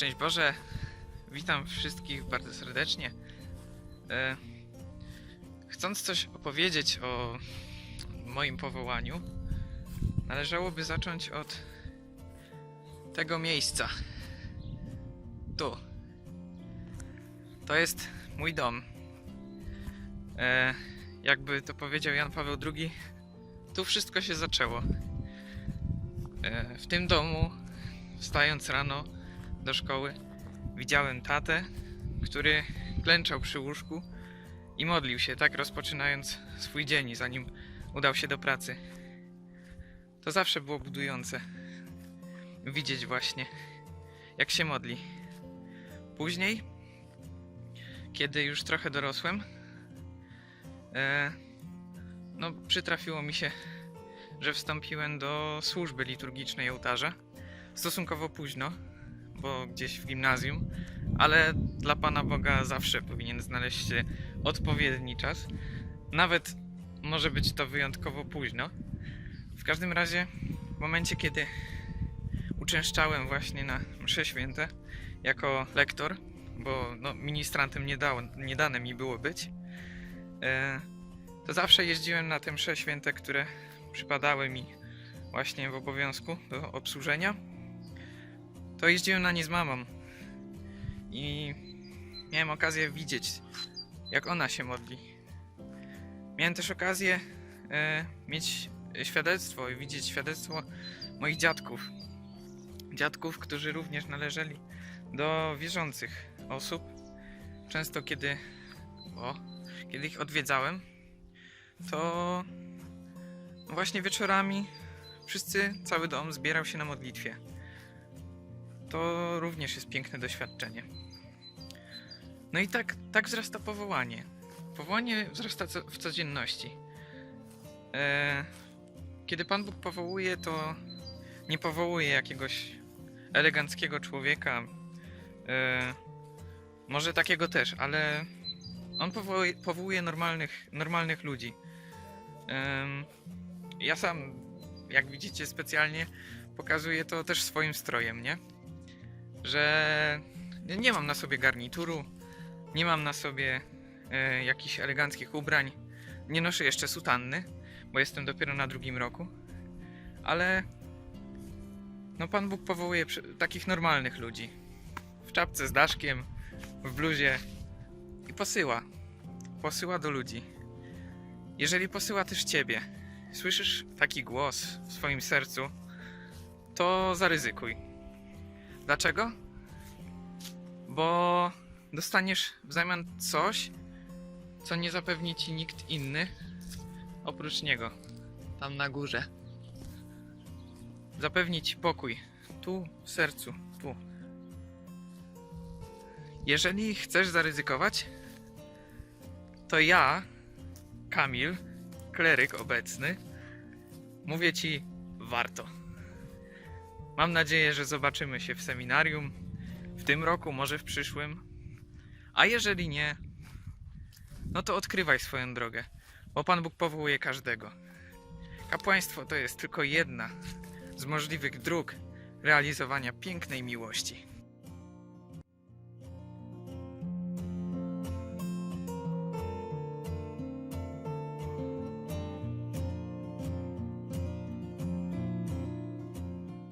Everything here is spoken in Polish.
Szczęść Boże, witam wszystkich bardzo serdecznie. E, chcąc coś opowiedzieć o moim powołaniu, należałoby zacząć od tego miejsca. Tu. To jest mój dom. E, jakby to powiedział Jan Paweł II, tu wszystko się zaczęło. E, w tym domu, wstając rano, do szkoły, widziałem tatę, który klęczał przy łóżku i modlił się, tak rozpoczynając swój dzień, zanim udał się do pracy. To zawsze było budujące. Widzieć właśnie, jak się modli. Później, kiedy już trochę dorosłem, e, no, przytrafiło mi się, że wstąpiłem do służby liturgicznej ołtarza. Stosunkowo późno, bo gdzieś w gimnazjum, ale dla Pana Boga zawsze powinien znaleźć się odpowiedni czas. Nawet może być to wyjątkowo późno. W każdym razie, w momencie, kiedy uczęszczałem właśnie na msze święte jako lektor, bo no, ministrantem nie, dało, nie dane mi było być, e, to zawsze jeździłem na te msze święte, które przypadały mi właśnie w obowiązku do obsłużenia to jeździłem na nie z mamą i miałem okazję widzieć, jak ona się modli. Miałem też okazję e, mieć świadectwo i widzieć świadectwo moich dziadków. Dziadków, którzy również należeli do wierzących osób. Często kiedy, o, kiedy ich odwiedzałem, to właśnie wieczorami wszyscy, cały dom zbierał się na modlitwie to również jest piękne doświadczenie. No i tak, tak wzrasta powołanie. Powołanie wzrasta w codzienności. E, kiedy Pan Bóg powołuje, to nie powołuje jakiegoś eleganckiego człowieka. E, może takiego też, ale on powołuje, powołuje normalnych, normalnych ludzi. Em, ja sam, jak widzicie, specjalnie pokazuję to też swoim strojem, nie? Że nie mam na sobie garnituru, nie mam na sobie e, jakichś eleganckich ubrań, nie noszę jeszcze sutanny, bo jestem dopiero na drugim roku, ale no Pan Bóg powołuje takich normalnych ludzi. W czapce z daszkiem, w bluzie i posyła. Posyła do ludzi. Jeżeli posyła też ciebie, słyszysz taki głos w swoim sercu, to zaryzykuj. Dlaczego? Bo dostaniesz w zamian coś, co nie zapewni ci nikt inny oprócz niego. Tam na górze. Zapewni ci pokój. Tu, w sercu, tu. Jeżeli chcesz zaryzykować, to ja, Kamil, kleryk obecny, mówię ci warto. Mam nadzieję, że zobaczymy się w seminarium w tym roku, może w przyszłym. A jeżeli nie, no to odkrywaj swoją drogę, bo Pan Bóg powołuje każdego. Kapłaństwo to jest tylko jedna z możliwych dróg realizowania pięknej miłości.